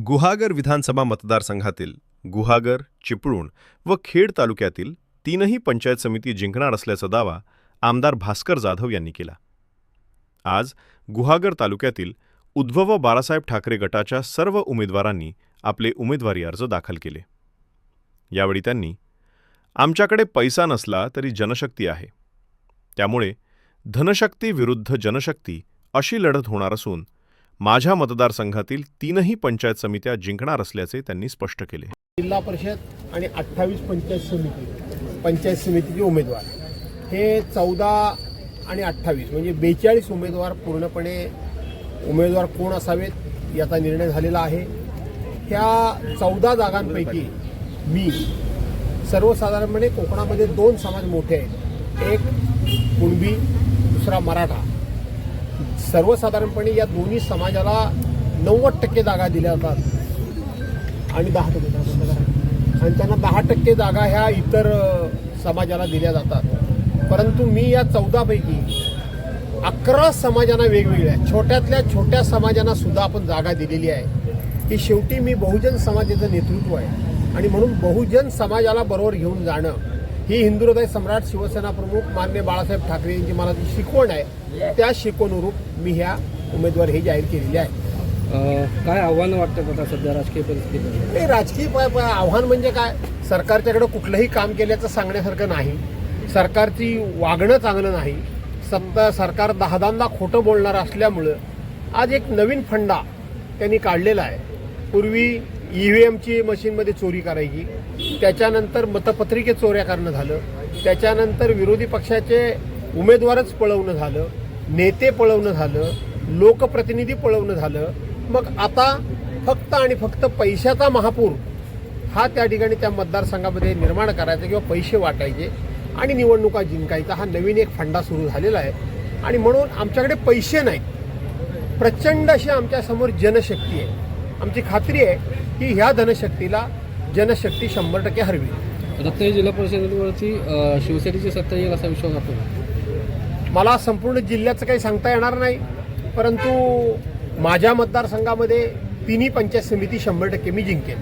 गुहागर विधानसभा मतदारसंघातील गुहागर चिपळूण व खेड तालुक्यातील तीनही पंचायत समिती जिंकणार असल्याचा दावा आमदार भास्कर जाधव यांनी केला. आज गुहागर तालुक्यातील उद्धव व बाळासाहेब ठाकरे गटाच्या सर्व उमेदवारांनी आपले उमेदवारी अर्ज दाखल केले. यावेळी त्यांनी आमच्याकडे पैसा नसला तरी जनशक्ती आहे. त्यामुळे धनशक्ती विरुद्ध जनशक्ती अशी लढत होणार असून माझ्या मतदारसंघातील तीनही पंचायत समित्या जिंकणार असल्याचे त्यांनी स्पष्ट केले. जिल्हा परिषद आणि अठ्ठावीस पंचायत समिती पंचायत समितीचे उमेदवार. हे चौदा आणि अठ्ठावीस म्हणजे बेचाळीस उमेदवार पूर्णपणे उमेदवार कोण असावेत याचा निर्णय झालेला आहे. ह्या चौदा जागांपैकी मी सर्वसाधारणपणे कोकणामध्ये दोन समाज मोठे आहेत. एक कुणबी दुसरा मराठा. सर्वसाधारणपणे या दोन्ही समाजाला नव्वद टक्के जागा दिल्या जातात. आणि दहा टक्के आणि त्यांना दहा टक्के जागा ह्या इतर समाजाला दिल्या जातात. परंतु मी या चौदापैकी अकरा समाजांना वेगवेगळ्या छोट्यातल्या छोट्या समाजांना सुद्धा आपण जागा दिलेली आहे. की शेवटी मी बहुजन समाजाचं नेतृत्व आहे. आणि म्हणून बहुजन समाजाला बरोबर घेऊन जाणं ही हिंदू हृदय सम्राट शिवसेना प्रमुख मान्य बाळासाहेब ठाकरे यांची मला जी शिकवण आहे. त्या शिकवणूरूप मी ह्या उमेदवार हे जाहीर केलेले आहे. काय आव्हान वाटतं आता सध्या राजकीय परिस्थितीमध्ये? हे राजकीय आव्हान म्हणजे काय? सरकारच्याकडे कुठलंही काम केल्याचं सांगण्यासारखं नाही. सरकारची वागणं चांगलं नाही. सत्ता सरकार दहा दांदा खोटं बोलणार असल्यामुळं आज एक नवीन फंडा त्यांनी काढलेला आहे. पूर्वी ई व्ही एमची मशीनमध्ये चोरी करायची. त्याच्यानंतर मतपत्रिके चोऱ्या करणं झालं. त्याच्यानंतर विरोधी पक्षाचे उमेदवारच पळवणं झालं. नेते पळवणं झालं. लोकप्रतिनिधी पळवणं झालं. मग आता फक्त आणि फक्त पैशाचा महापूर हा त्या ठिकाणी त्या मतदारसंघामध्ये निर्माण करायचा किंवा पैसे वाटायचे आणि निवडणुका जिंकायचा हा नवीन एक फंडा सुरू झालेला आहे. आणि म्हणून आमच्याकडे पैसे नाहीत. प्रचंड अशी आमच्यासमोर जनशक्ती आहे. आमची खात्री आहे की ह्या धनशक्तीला जनशक्ती शंभर टक्के हरवी. रत्नागिरी जिल्हा परिषदेवरती शिवसेनेची सत्ता येईल असा विश्वास वाटतो मला संपूर्ण जिल्ह्याचं काही सांगता येणार नाही परंतु माझ्या मतदारसंघामध्ये तिन्ही पंचायत समिती शंभर टक्के मी जिंकेन.